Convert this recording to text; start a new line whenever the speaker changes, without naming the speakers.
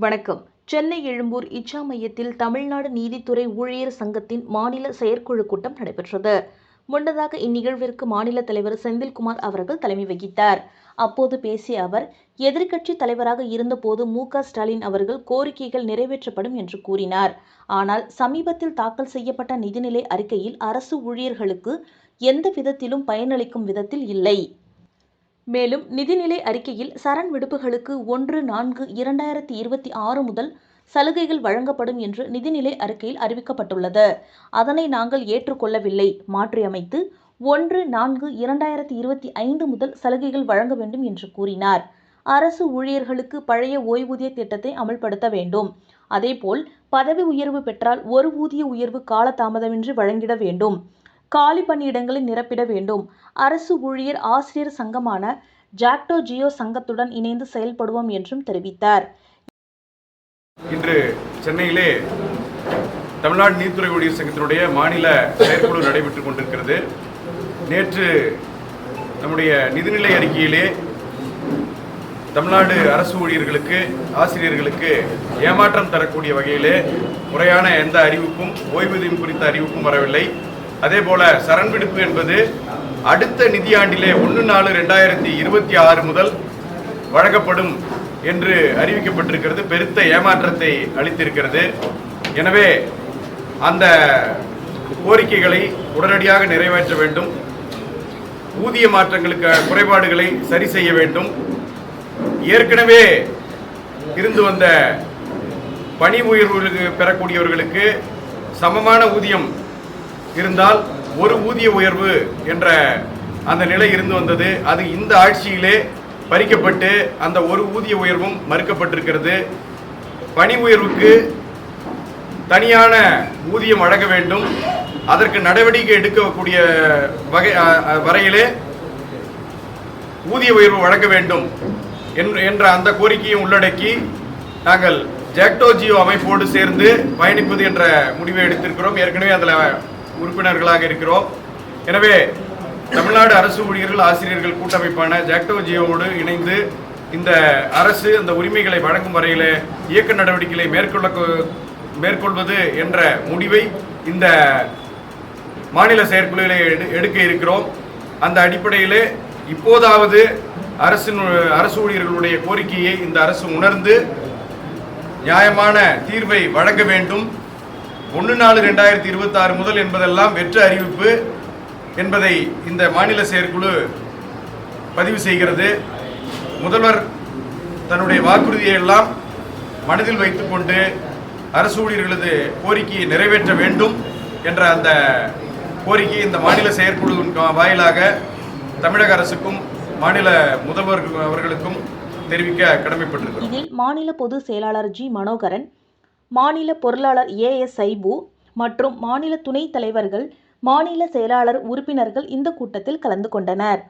வணக்கம். சென்னை எழும்பூர் இச்சா மையத்தில் தமிழ்நாடு நீதித்துறை ஊழியர் சங்கத்தின் மாநில செயற்குழு கூட்டம் நடைபெற்றது. முன்னதாக இந்நிகழ்விற்கு மாநில தலைவர் செந்தில்குமார் அவர்கள் தலைமை வகித்தார். அப்போது பேசிய அவர் எதிர்க்கட்சி தலைவராக இருந்தபோது மு. க. ஸ்டாலின் அவர்கள் கோரிக்கைகள் நிறைவேற்றப்படும் என்று கூறினார். ஆனால் சமீபத்தில் தாக்கல் செய்யப்பட்ட நிதிநிலை அறிக்கையில் அரசு ஊழியர்களுக்கு எந்த விதத்திலும் பயனளிக்கும் விதத்தில் இல்லை. மேலும் நிதிநிலை அறிக்கையில் சரண் விடுப்புகளுக்கு ஒன்று நான்கு இரண்டாயிரத்தி இருபத்தி ஆறு முதல் சலுகைகள் வழங்கப்படும் என்று நிதிநிலை அறிக்கையில் அறிவிக்கப்பட்டுள்ளது. அதனை நாங்கள் ஏற்றுக்கொள்ளவில்லை. மாற்றியமைத்து ஒன்று நான்கு இரண்டாயிரத்தி இருபத்தி ஐந்து முதல் சலுகைகள் வழங்க வேண்டும் என்று கூறினார். அரசு ஊழியர்களுக்கு பழைய ஓய்வூதிய திட்டத்தை அமல்படுத்த வேண்டும். அதேபோல் பதவி உயர்வு பெற்றால் ஒரு ஊதிய உயர்வு காலதாமதமின்றி வழங்கிட வேண்டும். காலி பணியிடங்களை நிரப்பிட வேண்டும். அரசு ஊழியர் ஆசிரியர் சங்கமான ஜாக்டோ ஜியோ சங்கத்துடன் இணைந்து செயல்படுவோம் என்றும் தெரிவித்தார்.
இன்று சென்னையிலே தமிழ்நாடு நீதித்துறை ஊழியர் சங்கத்தினுடைய மாநில செயற்குழு நடைபெற்றுக் கொண்டிருக்கிறது. நேற்று நம்முடைய நிதிநிலை அறிக்கையிலே தமிழ்நாடு அரசு ஊழியர்களுக்கு ஆசிரியர்களுக்கு ஏமாற்றம் தரக்கூடிய வகையிலே முறையான எந்த அறிவிப்பும் ஓய்வூதியம் குறித்த அறிவிப்பும் வரவில்லை. அதே போல சரண் விடுப்பு என்பது அடுத்த நிதியாண்டிலே ஒன்று நாலு ரெண்டாயிரத்தி இருபத்தி ஆறு முதல் வழங்கப்படும் என்று அறிவிக்கப்பட்டிருக்கிறது. பெருத்த ஏமாற்றத்தை அளித்திருக்கிறது. எனவே அந்த கோரிக்கைகளை உடனடியாக நிறைவேற்ற வேண்டும். ஊதிய மாற்றங்களுக்கு குறைபாடுகளை சரி செய்ய வேண்டும். ஏற்கனவே இருந்து வந்த பணி உயர்வுகளுக்கு பெறக்கூடியவர்களுக்கு சமமான ஊதியம் இருந்தால் ஒரு ஊதிய உயர்வு என்ற அந்த நிலை இருந்து வந்தது. அது இந்த ஆட்சியிலே பறிக்கப்பட்டு அந்த ஒரு ஊதிய உயர்வும் மறுக்கப்பட்டிருக்கிறது. பணி உயர்வுக்கு தனியான ஊதியம் வழங்க வேண்டும். அதற்கு நடவடிக்கை எடுக்கக்கூடிய வகை வரையிலே ஊதிய உயர்வு வழங்க வேண்டும் என்ற- என்ற அந்த கோரிக்கையை உள்ளடக்கி நாங்கள் ஜாக்டோ ஜியோ அமைப்போடு சேர்ந்து பயணிப்பது என்ற முடிவை எடுத்திருக்கிறோம். ஏற்கனவே அதில் உறுப்பினர்களாக இருக்கிறோம். எனவே தமிழ்நாடு அரசு ஊழியர்கள் ஆசிரியர்கள் கூட்டமைப்பான ஜாக்டோ ஜியோவோடு இணைந்து இந்த அரசு அந்த உரிமைகளை வழங்கும் வரையில் இயக்க நடவடிக்கைகளை மேற்கொள்ள மேற்கொள்வது என்ற முடிவை இந்த மாநில செயற்குழுவிலே எடு எடுக்க இருக்கிறோம். அந்த அடிப்படையில் இப்போதாவது அரசின் அரசு ஊழியர்களுடைய கோரிக்கையை இந்த அரசு உணர்ந்து நியாயமான தீர்வை வழங்க வேண்டும். ஒன்று நாலு ரெண்டாயிரத்தி இருபத்தாறு முதல் என்பதெல்லாம் வெற்று அறிவிப்பு என்பதை இந்த மாநில செயற்குழு பதிவு செய்கிறது. முதல்வர் தன்னுடைய வாக்குறுதியை எல்லாம் மனதில் வைத்துக்கொண்டு அரசு ஊழியர்களது கோரிக்கையை நிறைவேற்ற வேண்டும் என்ற அந்த கோரிக்கை இந்த மாநில செயற்குழுவின் வாயிலாக தமிழக அரசுக்கும் மாநில முதல்வர் அவர்களுக்கும் தெரிவிக்க கடமைப்பட்டிருக்கிறோம்.
இதில் மாநில பொதுச் செயலாளர் ஜி. மனோகரன் மாநில பொருளாளர் ஏ எஸ் சைபு மற்றும் மாநில துணைத் தலைவர்கள் மாநில செயலாளர் உறுப்பினர்கள் இந்த கூட்டத்தில் கலந்து கொண்டனர்.